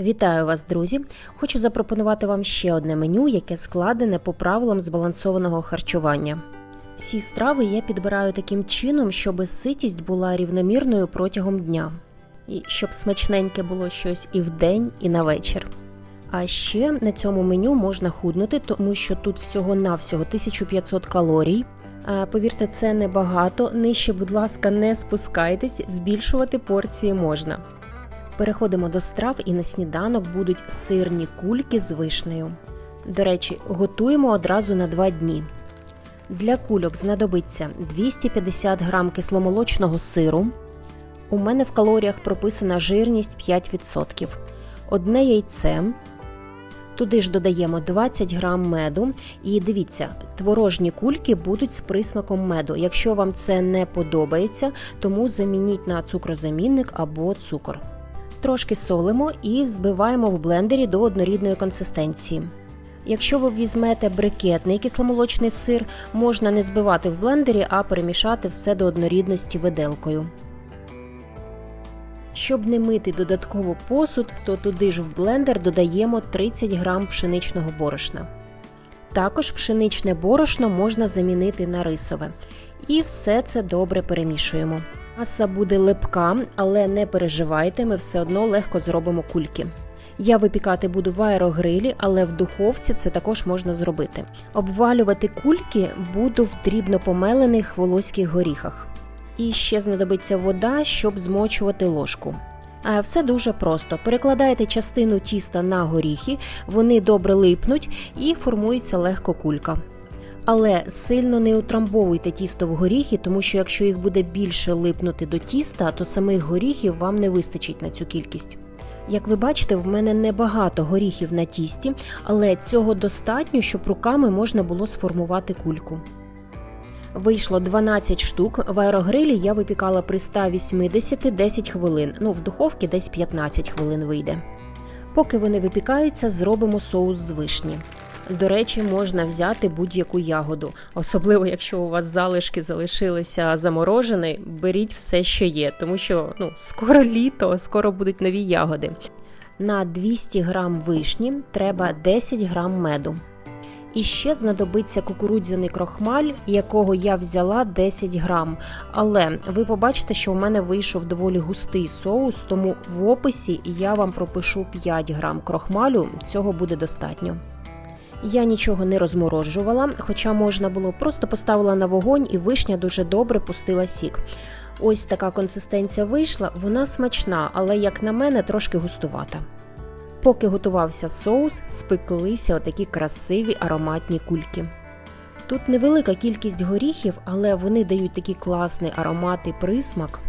Вітаю вас, друзі! Хочу запропонувати вам ще одне меню, яке складене по правилам збалансованого харчування. Всі страви я підбираю таким чином, щоб ситість була рівномірною протягом дня, і щоб смачненьке було щось і вдень, і на вечір. А ще на цьому меню можна худнути, тому що тут всього-навсього 1500 калорій. Повірте, це небагато. Нижче, будь ласка, не спускайтесь, збільшувати порції можна. Переходимо до страв і на сніданок будуть сирні кульки з вишнею. До речі, готуємо одразу на два дні. Для кульок знадобиться 250 г кисломолочного сиру. У мене в калоріях прописана жирність 5%. Одне яйце. Туди ж додаємо 20 г меду. І дивіться, творожні кульки будуть з присмаком меду. Якщо вам це не подобається, тому замініть на цукрозамінник або цукор. Трошки солимо і взбиваємо в блендері до однорідної консистенції. Якщо ви візьмете брикетний кисломолочний сир, можна не збивати в блендері, а перемішати все до однорідності виделкою. Щоб не мити додатково посуд, то туди ж в блендер додаємо 30 г пшеничного борошна. Також пшеничне борошно можна замінити на рисове. І все це добре перемішуємо. Маса буде липка, але не переживайте, ми все одно легко зробимо кульки. Я випікати буду в аерогрилі, але в духовці це також можна зробити. Обвалювати кульки буду в дрібно помелених волоських горіхах. І ще знадобиться вода, щоб змочувати ложку. Все дуже просто. Перекладаєте частину тіста на горіхи, вони добре липнуть і формується легко кулька. Але сильно не утрамбовуйте тісто в горіхи, тому що якщо їх буде більше липнути до тіста, то самих горіхів вам не вистачить на цю кількість. Як ви бачите, в мене небагато горіхів на тісті, але цього достатньо, щоб руками можна було сформувати кульку. Вийшло 12 штук. В аерогрилі я випікала при 180 10 хвилин. Ну, в духовці десь 15 хвилин вийде. Поки вони випікаються, зробимо соус з вишні. До речі, можна взяти будь-яку ягоду, особливо якщо у вас залишки залишилися заморожені, беріть все, що є, тому що ну, скоро літо, скоро будуть нові ягоди. На 200 грам вишні треба 10 грам меду. І ще знадобиться кукурудзяний крохмаль, якого я взяла 10 грам. Але ви побачите, що в мене вийшов доволі густий соус, тому в описі я вам пропишу 5 грам крохмалю, цього буде достатньо. Я нічого не розморожувала, хоча можна було просто поставила на вогонь і вишня дуже добре пустила сік. Ось така консистенція вийшла, вона смачна, але, як на мене, трошки густувата. Поки готувався соус, спеклися отакі красиві ароматні кульки. Тут невелика кількість горіхів, але вони дають такий класний аромат і присмак.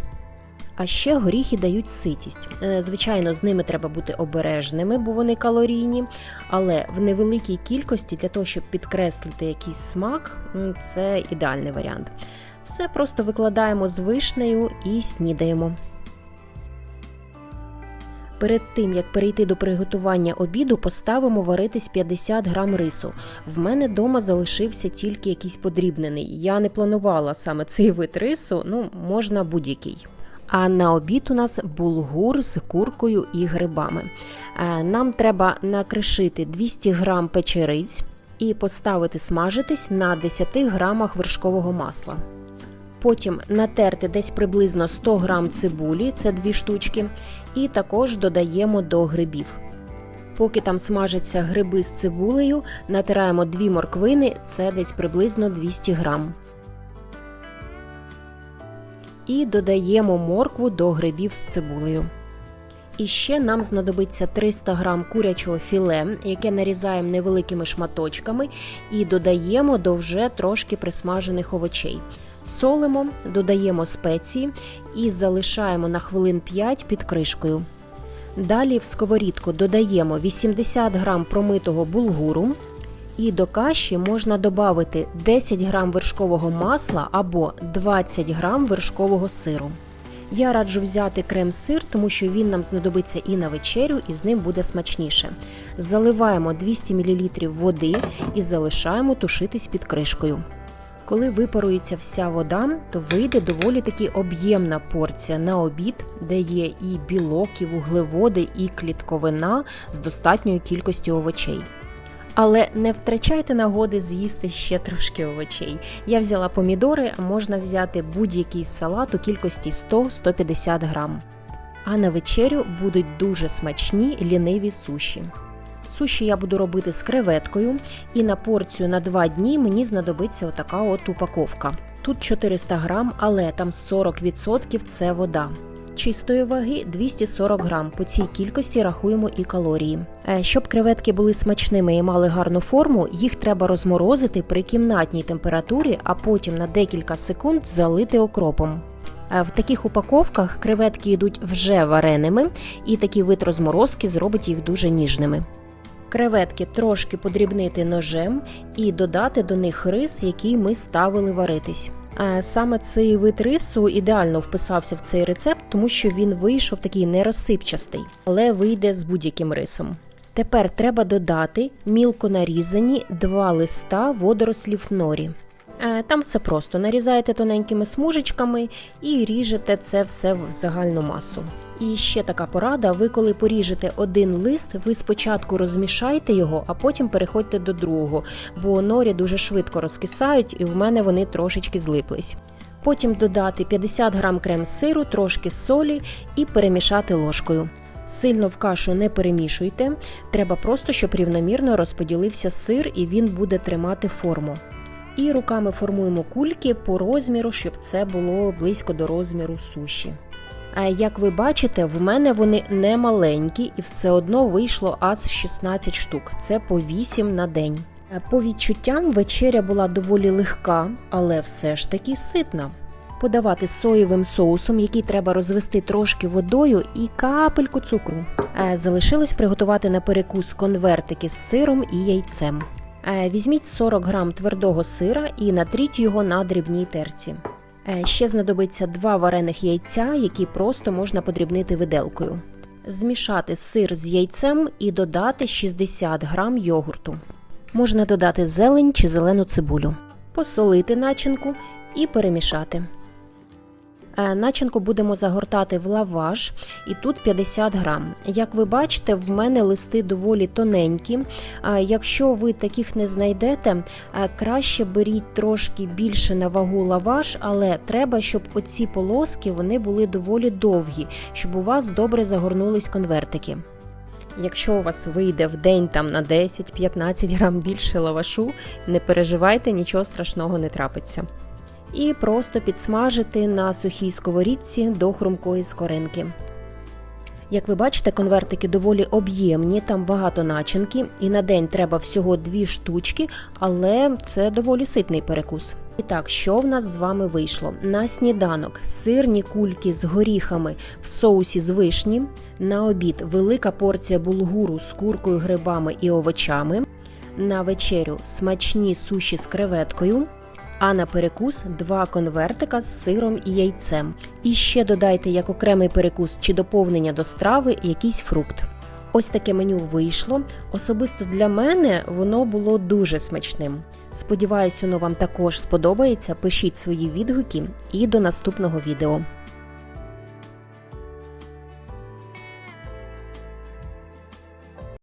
А ще горіхи дають ситість. Е, Звичайно, з ними треба бути обережними, бо вони калорійні, але в невеликій кількості для того, щоб підкреслити якийсь смак, це ідеальний варіант. Все просто викладаємо з вишнею і снідаємо. Перед тим як перейти до приготування обіду, поставимо варитись 50 грам рису. В мене вдома залишився тільки якийсь подрібнений. Я не планувала саме цей вид рису, ну можна будь-який. А на обід у нас булгур з куркою і грибами. Е, Нам треба накришити 200 грам печериць і поставити смажитись на 10 грамах вершкового масла. Потім натерти десь приблизно 100 грам цибулі, це дві штучки, і також додаємо до грибів. Поки там смажаться гриби з цибулею, натираємо дві морквини, це десь приблизно 200 грам. І додаємо моркву до грибів з цибулею. І ще нам знадобиться 300 грам курячого філе, яке нарізаємо невеликими шматочками, і додаємо до вже трошки присмажених овочей. Солимо, додаємо спеції і залишаємо на хвилин 5 під кришкою. Далі в сковорідку додаємо 80 грам промитого булгуру. І до каші можна додати 10 грам вершкового масла або 20 грам вершкового сиру. Я раджу взяти крем-сир, тому що він нам знадобиться і на вечерю, і з ним буде смачніше. Заливаємо 200 мл води і залишаємо тушитись під кришкою. Коли випарується вся вода, то вийде доволі таки об'ємна порція на обід, де є і білок, і вуглеводи, і клітковина з достатньою кількістю овочей. Але не втрачайте нагоди з'їсти ще трошки овочей. Я взяла помідори, можна взяти будь-який салат у кількості 100-150 грам. А на вечерю будуть дуже смачні ліниві суші. Суші я буду робити з креветкою, і на порцію на 2 дні мені знадобиться отака от упаковка. Тут 400 грам, але там 40% це вода. Чистої ваги 240 грам. По цій кількості рахуємо і калорії. Е, Щоб креветки були смачними і мали гарну форму, їх треба розморозити при кімнатній температурі, а потім на декілька секунд залити окропом. Е, В таких упаковках креветки йдуть вже вареними, і такий вид розморозки зробить їх дуже ніжними. Креветки трошки подрібнити ножем і додати до них рис, який ми ставили варитись. Е, Саме цей вид рису ідеально вписався в цей рецепт, тому що він вийшов такий нерозсипчастий, але вийде з будь-яким рисом. Тепер треба додати мілко нарізані два листа водорослів норі. Е, Там все просто нарізаєте тоненькими смужечками і ріжете це все в загальну масу. І ще така порада: ви коли поріжете один лист, ви спочатку розмішайте його, а потім переходьте до другого, бо норі дуже швидко розкисають, і в мене вони трошечки злиплись. Потім додати 50 грам крем-сиру, трошки солі і перемішати ложкою. Сильно в кашу не перемішуйте, треба просто, щоб рівномірно розподілився сир і він буде тримати форму. І руками формуємо кульки по розміру, щоб це було близько до розміру суші. А як ви бачите, в мене вони не маленькі і все одно вийшло аж 16 штук. Це по 8 на день. Е, По відчуттям вечеря була доволі легка, але все ж таки ситна. Подавати соєвим соусом, який треба розвести трошки водою і капельку цукру. Е, Залишилось приготувати на перекус конвертики з сиром і яйцем. Е, Візьміть 40 грам твердого сира і натріть його на дрібній терці. Е, Ще знадобиться два варених яйця, які просто можна подрібнити виделкою. Змішати сир з яйцем і додати 60 грам йогурту. Можна додати зелень чи зелену цибулю, посолити начинку і перемішати. Е, Начинку будемо загортати в лаваш, і тут 50 грам. Як ви бачите, в мене листи доволі тоненькі. Якщо ви таких не знайдете, е, краще беріть трошки більше на вагу лаваш, але треба, щоб оці полоски вони були доволі довгі, щоб у вас добре загорнулись конвертики. Якщо у вас вийде в день там на 10-15 грам більше лавашу, не переживайте, нічого страшного не трапиться і просто підсмажити на сухій сковорідці до хрумкої скоринки. Як ви бачите, конвертики доволі об'ємні, там багато начинки, і на день треба всього дві штучки, але це доволі ситний перекус. І так, що в нас з вами вийшло? На сніданок сирні кульки з горіхами в соусі з вишні, на обід велика порція булгуру з куркою, грибами і овочами, на вечерю смачні суші з креветкою. А на перекус два конвертика з сиром і яйцем. І ще додайте як окремий перекус чи доповнення до страви якийсь фрукт. Ось таке меню вийшло. Особисто для мене воно було дуже смачним. Сподіваюсь, воно вам також сподобається. Пишіть свої відгуки і до наступного відео.